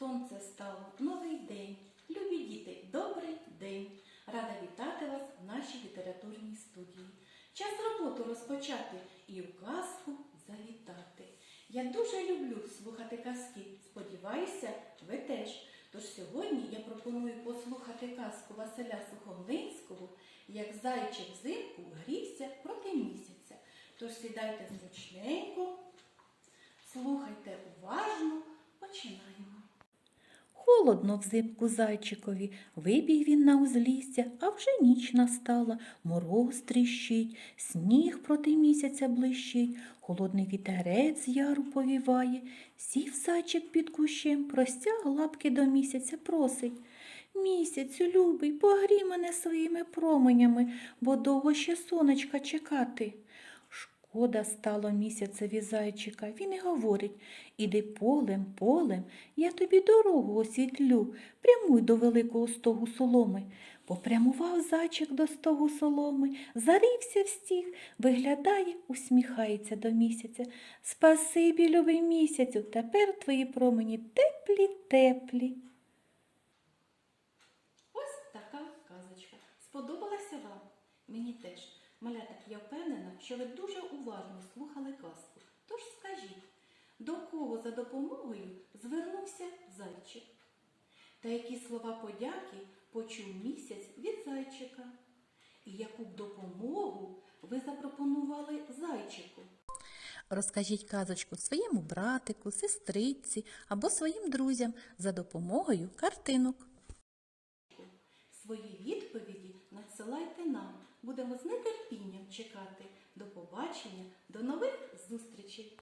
Сонце стало новий день. Любі діти, добрий день! Рада вітати вас в нашій літературній студії. Час роботу розпочати і у казку завітати. Я дуже люблю слухати казки. Сподіваюся, ви теж. Тож сьогодні я пропоную послухати казку Василя Сухомлинського, як зайчик взимку грівся проти місяця. Тож сідайте зручненько, слухайте уважно. Холодно взимку зайчикові, вибіг він на узлісся, а вже ніч настала, мороз тріщить, сніг проти місяця блищить, холодний вітерець яру повіває, сів зайчик під кущем, простяг лапки до місяця, просить. Місяцю, любий, погрій мене своїми променями, бо довго ще сонечка чекати. Шкода стало місяцеві зайчика. Він і говорить Іди полем, полем, я тобі дорогу освітлю, прямуй до великого стогу соломи. Попрямував зайчик до стогу соломи, зарівся в стіг, виглядає, усміхається до місяця. Спасибі, любий місяцю, тепер твої промені теплі, теплі. Ось така казочка. Сподобалася вам? Мені теж. Малята, я впевнена, що ви дуже уважно слухали казку. Тож скажіть, до кого за допомогою звернувся зайчик? Та які слова подяки почув місяць від зайчика? І яку б допомогу ви запропонували зайчику? Розкажіть казочку своєму братику, сестриці або своїм друзям за допомогою картинок. Свої відповіді надсилайте нам. Будемо з нетерпінням чекати. До побачення, до нових зустрічей!